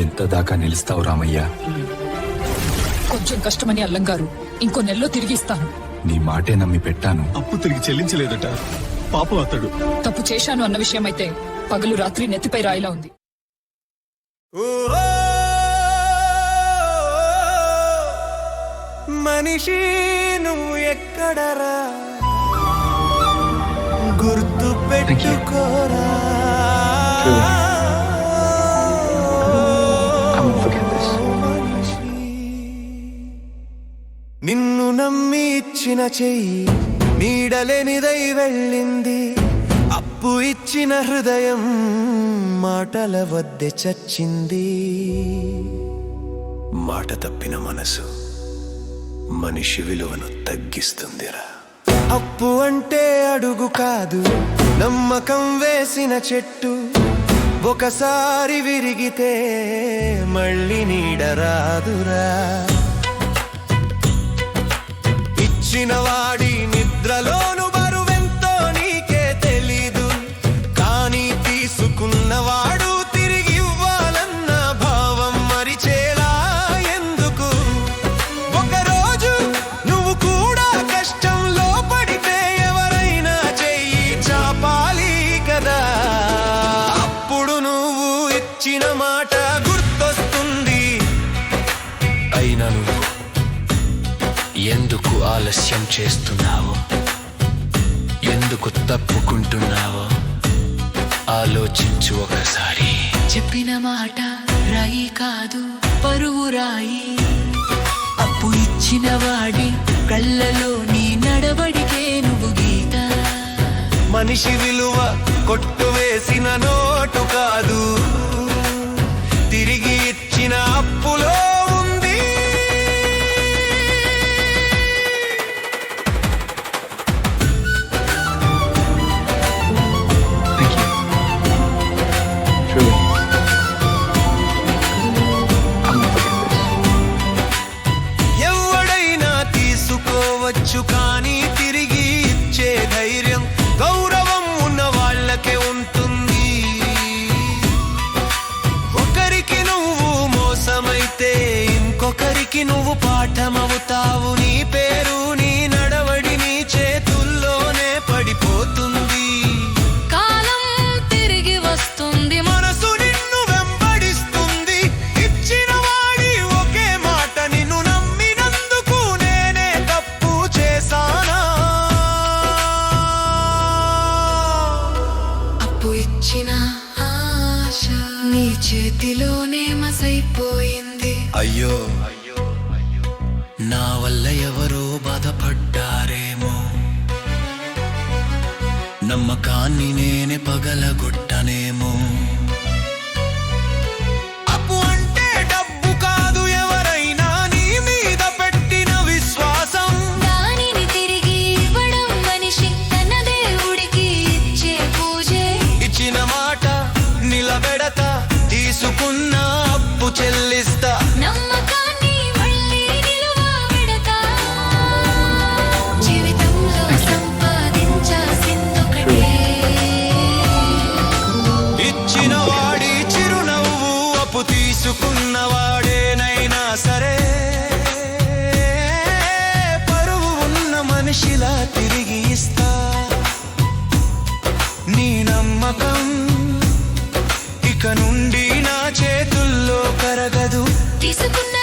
ఎంత దాకా నిలుస్తావు రామయ్య? కొంచెం కష్టమని అల్లం గారు ఇంకో నెలలో తిరిగి ఇస్తాను. నీ మాటే నమ్మి పెట్టాను. అప్పు తిరిగి చెల్లించలేదట. పాపం అతడు. తప్పు చేశాను అన్న విషయం అయితే పగలు రాత్రి నెత్తిపై రాయిలా ఉంది. మనిషి నువ్వు ఎక్కడరా? గుర్తు పెట్టుకోరా? నిన్ను నమ్మి ఇచ్చిన చెయ్యి నీడలేనిదై వెళ్ళింది. అప్పు ఇచ్చిన హృదయం మాటల వద్దె చచ్చింది. మాట తప్పిన మనసు మనిషి విలువను తగ్గిస్తుందిరా. అప్పు అంటే అడుగు కాదు నమ్మకం వేసిన చెట్టు. ఒకసారి విరిగితే మళ్ళీ నీడరాదురా ఇచ్చిన వాడి నిద్రలోను బరువెంతో నీకే తెలీదు. కానీ తీసుకున్నవాడు తిరిగి ఇవ్వాలన్న భావం మరిచేలా ఎందుకు? ఒకరోజు నువ్వు కూడా కష్టంలో పడితే ఎవరైనా చెయ్యి చాపాలి కదా. అప్పుడు నువ్వు ఇచ్చిన మాట ఎందుకు ఆలస్యం చేస్తున్నావు? ఎందుకు తప్పుకుంటున్నావో? ఆలోచించు ఒకసారి. చెప్పిన మాట రాయి కాదు పరువు రాయి. అప్పు ఇచ్చిన వాడి కళ్ళలో నీ నడవడికే నువ్వు గీత. మనిషి విలువ కొట్టు వేసిన నోటు కాదు. ఇవ్వచ్చు కానీ తిరిగి ఇచ్చే ధైర్యం గౌరవం ఉన్న వాళ్ళకే ఉంటుంది. ఒకరికి నువ్వు మోసమైతే ఇంకొకరికి నువ్వు పాఠమవుతావు నీ పేరు చేతిలోనే మసైపోయింది. అయ్యో. నా వల్ల ఎవరో బాధపడ్డారేమో. నమ్మకాన్ని నేనే పగలగొట్టనేమో. నీ నమ్మకం ఇక నుండి నా చేతుల్లో కరగదు. తీసుకున్న